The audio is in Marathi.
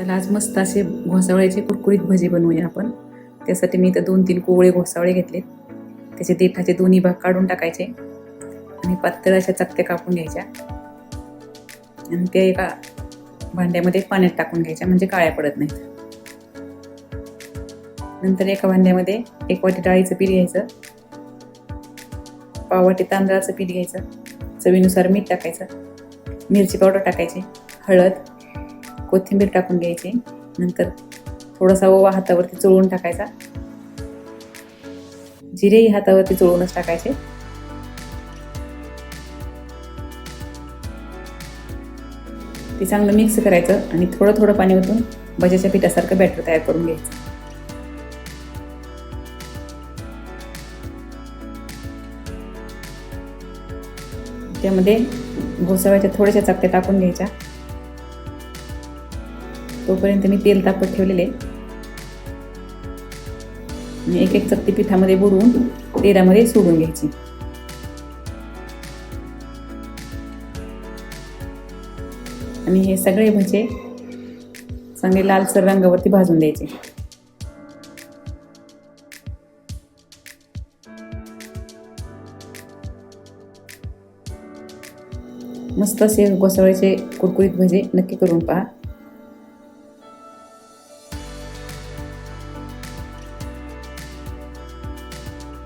चला आज मस्त असे घोसावळ्याचे कुरकुरीत भजी बनवूया आपण. त्यासाठी मी इथं दोन तीन कोवळे घोसावळे घेतले त्याचे देठाचे दोन्ही भाग काढून टाकायचे आणि पातळ अशा चकत्या कापून घ्यायच्या. आणि त्या एका भांड्यामध्ये पाण्यात टाकून घ्यायच्या म्हणजे काळ्या पडत नाहीत. नंतर एका भांड्यामध्ये एक वाटी डाळीचं पीठ घ्यायचं. पाव वाटी तांदळाचं पीठ घ्यायचं. चवीनुसार मीठ टाकायचं. मिरची पावडर टाकायची. हळद. कोथिंबीर टाकून घ्यायची. नंतर थोडासा ओवा हातावरती चोळून टाकायचा. जिरेही हातावरती चोळूनच टाकायचे. ते चांगलं मिक्स करायचं आणि थोडं थोडं पाणी ओतून भज्याच्या पिठासारखं बॅटर तयार करून घ्यायचं. त्यामध्ये घोसाळ्याच्या थोड्याशा चकत्या टाकून घ्यायच्या. तोपर्यंत मी तेल तापत ठेवलेले एक एक चक्ती पिठामध्ये बुडवून तेलामध्ये सोडून घ्यायची. आणि हे सगळे भजे चांगले लालसर रंगावरती भाजून द्यायचे. मस्त असे कोसळ्याचे कुरकुरीत भजे नक्की करून पहा.